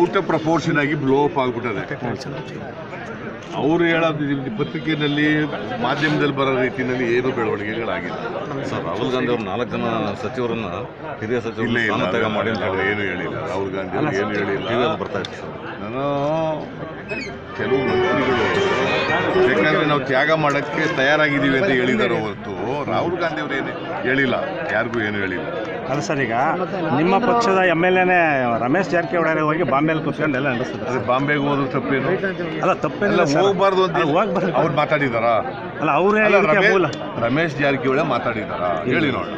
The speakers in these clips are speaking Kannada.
ಔಟ್ ಆಫ್ ಪ್ರಪೋರ್ಷನ್ ಆಗಿ ಬ್ಲೋ ಅಪ್ ಆಗ್ಬಿಟ್ಟದೆ. ಅವರು ಹೇಳೋದು ಪತ್ರಿಕೆಯಲ್ಲಿ ಮಾಧ್ಯಮದಲ್ಲಿ ಬರೋ ರೀತಿಯಲ್ಲಿ ಏನು ಬೆಳವಣಿಗೆಗಳಾಗಿಲ್ಲ. ಸರ್ ರಾಹುಲ್ ಗಾಂಧಿ ಅವರು ನಾಲ್ಕು ಜನ ಸಚಿವರನ್ನ ಹಿರಿಯ ಸಚಿವರು ಇಲ್ಲ ಮಾಡಿ ಏನು ಹೇಳಿಲ್ಲ. ರಾಹುಲ್ ಗಾಂಧಿ ಅವರು ಏನು ಹೇಳಿಲ್ಲ. ಬರ್ತಾ ಇತ್ತು ಸರ್. ನಾನು ಕೆಲವು ಮಂತ್ರಿಗಳು ಯಾಕಂದ್ರೆ ನಾವು ತ್ಯಾಗ ಮಾಡಕ್ಕೆ ತಯಾರಾಗಿದ್ದೀವಿ ಅಂತ ಹೇಳಿದಾರೆ ಹೊರತು ರಾಹುಲ್ ಗಾಂಧಿ ಅವರು ಏನು ಹೇಳಿಲ್ಲ. ಯಾರಿಗೂ ಏನು ಹೇಳಿಲ್ಲ. ಅದು ಸರ್ ಈಗ ನಿಮ್ಮ ಪಕ್ಷದ ಎಂ ಎಲ್ ಎನೇ ರಮೇಶ್ ಜಾರಕಿಹೊಳಿ ಹೋಗಿ ಬಾಂಬೆಯಲ್ಲಿ ಕೂತ್ಕೊಂಡು ಎಲ್ಲ ನಡೆಸಿದ್ರು. ಅದೇ ಬಾಂಬೆಗೆ ಹೋದ್ರು ತಪ್ಪೇನು? ಅಲ್ಲ ತಪ್ಪೇನಿಲ್ಲ ಹೋಗ್ಬಾರ್ದು ಅಂತ ಹೋಗ್ಬಾರ್ದು. ಅವ್ರು ಮಾತಾಡಿದಾರ? ಅಲ್ಲ ಅವರೇ ಮೂಲ. ರಮೇಶ್ ಜಾರಕಿಹೊಳಿ ಮಾತಾಡಿದಾರ? ಹೇಳಿ ನೋಡ.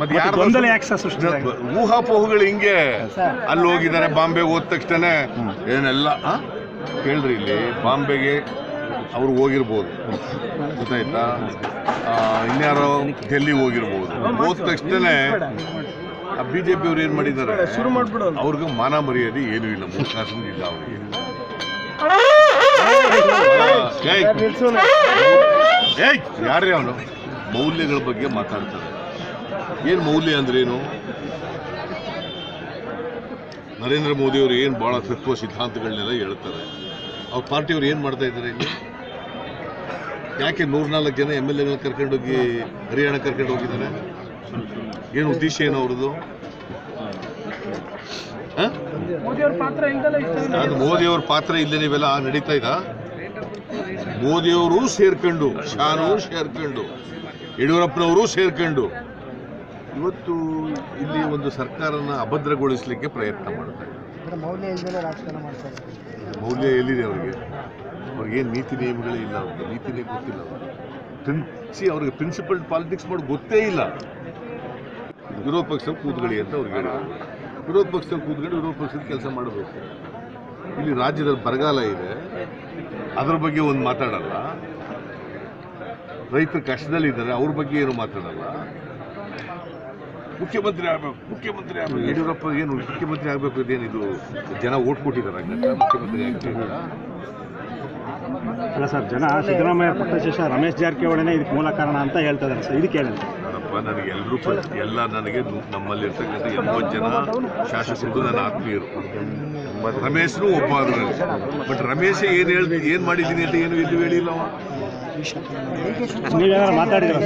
ಮತ್ತೆ ಯಾರು ಗೊಂದಲ ಯಾಕೆ ಸರ್ ಸೃಷ್ಟಿ? ಊಹಾಪೋಹಗಳು ಹಿಂಗೆ. ಅಲ್ಲಿ ಹೋಗಿದ್ದಾರೆ ಬಾಂಬೆಗೆ ಹೋದ ತಕ್ಷಣ ಏನೆಲ್ಲ ಆ? ಕೇಳ್ರಿ ಇಲ್ಲಿ ಬಾಂಬೆಗೆ ಅವ್ರು ಹೋಗಿರ್ಬೋದು. ಗೊತ್ತಾಯ್ತಾ? ಇನ್ಯಾರೋ ಡೆಲ್ಲಿಗೆ ಹೋಗಿರ್ಬೋದು. ಹೋದ ತಕ್ಷಣ ಬಿ ಜೆ ಪಿ ಅವ್ರು ಏನು ಮಾಡಿದ್ದಾರೆ ಅವ್ರಿಗೆ ಮಾನ ಮರ್ಯಾದೆ ಏನೂ ಇಲ್ಲ ಕಾಸು ಇಲ್ಲ ಅವರಿಗೆ. ಯಾರೇ ಅವನು? ಮೌಲ್ಯಗಳ ಬಗ್ಗೆ ಮಾತಾಡ್ತಾರೆ. ಏನು ಮೌಲ್ಯ ಅಂದ್ರೇನು? ನರೇಂದ್ರ ಮೋದಿ ಅವರು ಏನು ಭಾಳ ತತ್ವ ಸಿದ್ಧಾಂತಗಳನ್ನೆಲ್ಲ ಹೇಳ್ತಾರೆ. ಅವ್ರ ಪಾರ್ಟಿಯವ್ರು ಏನು ಮಾಡ್ತಾ ಇದ್ದಾರೆ ಇಲ್ಲಿ? ಯಾಕೆ ಮೂರ್ನಾಲ್ಕು ಜನ ಎಂ ಎಲ್ ಎಗಳನ್ನ ಕರ್ಕೊಂಡೋಗಿ ಹರಿಯಾಣ ಕರ್ಕೊಂಡು ಹೋಗಿದ್ದಾರೆ? ಏನು ಉದ್ದೇಶ ಏನು ಅವ್ರದ್ದು? ಅದು ಮೋದಿಯವ್ರ ಪಾತ್ರ ಇಲ್ಲೇ ನೀವೆಲ್ಲ ನಡೀತಾ ಇದ್ದ? ಮೋದಿಯವರು ಸೇರ್ಕೊಂಡು ಶಾನು ಸೇರ್ಕೊಂಡು ಯಡಿಯೂರಪ್ಪನವರು ಸೇರ್ಕೊಂಡು ಇವತ್ತು ಇಲ್ಲಿ ಒಂದು ಸರ್ಕಾರನ ಅಭದ್ರಗೊಳಿಸಲಿಕ್ಕೆ ಪ್ರಯತ್ನ ಮಾಡ್ತಾರೆ ಮೌಲ್ಯ ಎಲ್ಲಿದೆ ಅವರಿಗೆ? ಅವ್ರಿಗೇನು ನೀತಿ ನಿಯಮಗಳೇ ಇಲ್ಲ ಅವ್ರಿಗೆ, ನೀತಿನೇ ಗೊತ್ತಿಲ್ಲ ಪ್ರಿನ್ಸಿ ಅವ್ರಿಗೆ ಪ್ರಿನ್ಸಿಪಲ್ ಪಾಲಿಟಿಕ್ಸ್ ಮಾಡಿ ಗೊತ್ತೇ ಇಲ್ಲ. ವಿರೋಧ ಪಕ್ಷದಲ್ಲಿ ಕೂತ್ಕೊಳ್ಳಿ ಅಂತ ಅವ್ರಿಗೆ ವಿರೋಧ ಪಕ್ಷದಲ್ಲಿ ಕೂತ್ಕೊಂಡು ವಿರೋಧ ಪಕ್ಷದ ಕೆಲಸ ಮಾಡಬೇಕು. ಇಲ್ಲಿ ರಾಜ್ಯದ ಬರಗಾಲ ಇದೆ. ಅದ್ರ ಬಗ್ಗೆ ಒಂದು ಮಾತಾಡಲ್ಲ. ರೈತರು ಕಷ್ಟದಲ್ಲಿದ್ದಾರೆ ಅವ್ರ ಬಗ್ಗೆ ಏನು ಮಾತಾಡಲ್ಲ. ಮುಖ್ಯಮಂತ್ರಿ ಆಗಬೇಕು ಮುಖ್ಯಮಂತ್ರಿ ಆಗಬೇಕು. ಯಡಿಯೂರಪ್ಪ ಏನು ಮುಖ್ಯಮಂತ್ರಿ ಆಗಬೇಕು ಇದೇನಿದು ಜನ ಓಟ್ ಕೊಟ್ಟಿದ್ದಾರೆ ಮುಖ್ಯಮಂತ್ರಿ ಆಗ್ತಿಲ್ಲ ಅಲ್ಲ ಸರ್ ಜನ ಸಿದ್ದರಾಮಯ್ಯ ಪಟ್ಟ ಶೇಷ ರಮೇಶ್ ಜಾರಕಿಹೊಳಿನೇ ಇದಕ್ಕೆ ಮೂಲ ಕಾರಣ ಅಂತ ಹೇಳ್ತಾ ಇದ್ದಾರೆ ಸರ್. ಇದಕ್ಕೆ ಹೇಳಿ ನೋಡಪ್ಪ ನನಗೆ ಎಲ್ಲರೂ ಎಲ್ಲ ನನಗೆ ನಮ್ಮಲ್ಲಿರ್ತಕ್ಕಂಥ ಎಂಬತ್ತು ಜನ ಶಾಸಕರು ನನ್ನ ಆತ್ಮೀಯರು. ರಮೇಶ್ನು ಒಬ್ಬ ಅದರಲ್ಲಿ ಬಟ್ ರಮೇಶ್ ಏನು ಹೇಳ್ ಏನು ಮಾಡಿದ್ದೀನಿ ಅಂತ ಏನು ಇದು ಹೇಳಿಲ್ಲ ಅವ. ನೀವೇನಾದ್ರು ಮಾತಾಡಿದ್ರ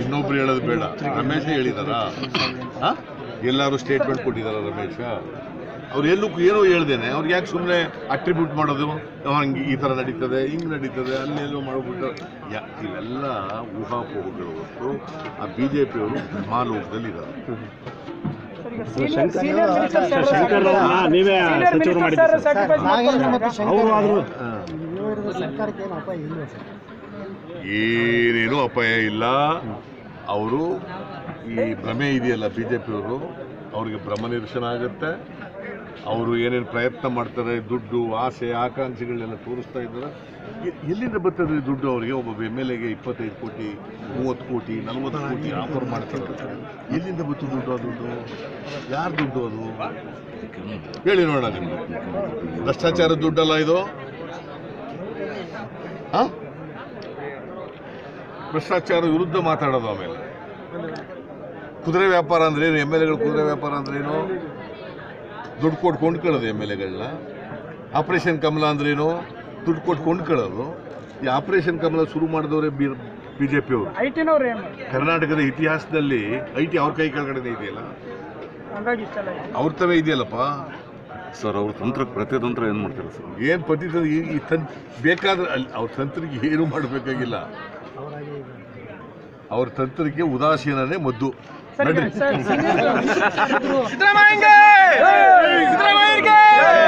ಇನ್ನೊಬ್ರು ಹೇಳೋದು ಬೇಡ. ರಮೇಶೇ ಹೇಳಿದಾರ? ಎಲ್ಲರೂ ಸ್ಟೇಟ್ಮೆಂಟ್ ಕೊಟ್ಟಿದಾರ ರಮೇಶ? ಅವ್ರು ಎಲ್ಲೂ ಏನೋ ಹೇಳ್ದೇನೆ ಅವ್ರಿಗೆ ಯಾಕೆ ಸುಮ್ಮನೆ ಅಟ್ರಿಬ್ಯೂಟ್ ಮಾಡೋದು ಹಂಗೆ ಈ ಥರ ನಡೀತದೆ ಹಿಂಗೆ ನಡೀತದೆ ಅಲ್ಲೆಲ್ಲೋ ಮಾಡ್ಬಿಟ್ಟು ಯಾ ಇವೆಲ್ಲ ಊಹಾಪೋಹಗಳು ಹೊತ್ತು ಆ ಬಿ ಜೆ ಪಿಯವರು ಭ್ರಮಾಲೋಕದಲ್ಲಿ ಇದ್ದಾರೆ ನೀವೇ ಸಚಿವರು ಮಾಡಿದ್ದೀರಿ ಏನೇನೂ ಅಪಾಯ ಇಲ್ಲ ಅವರು ಈ ಭ್ರಮೆ ಇದೆಯಲ್ಲ ಬಿ ಜೆ ಪಿಯವರು ಅವ್ರಿಗೆ ಭ್ರಮ ನಿರ್ಶನ ಆಗುತ್ತೆ ಅವರು ಏನೇನು ಪ್ರಯತ್ನ ಮಾಡ್ತಾರೆ, ದುಡ್ಡು, ಆಸೆ, ಆಕಾಂಕ್ಷೆಗಳನ್ನೆಲ್ಲ ತೋರಿಸ್ತಾ ಇದ್ದಾರೆ. ಎಲ್ಲಿಂದ ಬರ್ತದೆ ದುಡ್ಡು ಅವರಿಗೆ? ಒಬ್ಬ ಎಂ ಎಲ್ ಎಗೆ ಇಪ್ಪತ್ತೈದು ಕೋಟಿ, ಮೂವತ್ತು ಕೋಟಿ, ನಲ್ವತ್ತು ಕೋಟಿ ಆಫರ್ ಮಾಡ್ತಾರೆ. ಎಲ್ಲಿಂದ ಬಂತು ದುಡ್ಡು ಆ ದುಡ್ಡು? ಯಾರು ದುಡ್ಡು ಅದು? ಹೇಳಿ ನೋಡೋಣ ನಿಮಗೆ. ಭ್ರಷ್ಟಾಚಾರ ದುಡ್ಡಲ್ಲ ಇದು? ಹಾಂ? ಭ್ರಷ್ಟಾಚಾರ ವಿರುದ್ಧ ಮಾತಾಡೋದು ಆಮೇಲೆ. ಕುದುರೆ ವ್ಯಾಪಾರ ಅಂದ್ರೇನು ಎಂ ಎಲ್ ಎಗಳು ಕುದುರೆ ವ್ಯಾಪಾರ ಅಂದ್ರೇನು ದುಡ್ಡು ಕೊಟ್ಟು ಕೊಂಡ್ಕೊಳ್ಳೋದು ಎಂ ಎಲ್ ಎಗಳನ್ನ. ಆಪರೇಷನ್ ಕಮಲ ಅಂದ್ರೇನು? ದುಡ್ಡು ಕೊಟ್ಟು ಕೊಂಡ್ಕೊಳ್ಳೋದು ಈ ಆಪರೇಷನ್ ಕಮಲ ಶುರು ಮಾಡಿದವರೇ ಬಿ ಬಿ ಜೆ ಪಿ ಅವರು ಕರ್ನಾಟಕದ ಇತಿಹಾಸದಲ್ಲಿ ಐ ಟಿ ಅವ್ರ ಕೈ ಕೆಳಗಡೆ ಇದೆಯಲ್ಲ? ಅವ್ರ ತವೇ ಇದೆಯಲ್ಲಪ್ಪ? ಸರ್ ಅವ್ರ ತಂತ್ರ ಪ್ರತಿತಂತ್ರ ಏನು ಮಾಡ್ತಾರೆ ಸರ್? ಏನು ಪದ್ಧತಿ ಈ ಈ ತನ್ ಬೇಕಾದ್ರೆ ಅಲ್ಲಿ ಅವ್ರ ತಂತ್ರಕ್ಕೆ ಏನು ಮಾಡಬೇಕಾಗಿಲ್ಲ. ಅವ್ರ ತಂತ್ರಕ್ಕೆ ಉದಾಸೀನನೇ ಮದ್ದು. ನಡ್ರಿ ಸಿದ್ದರಾಮಯ್ಯ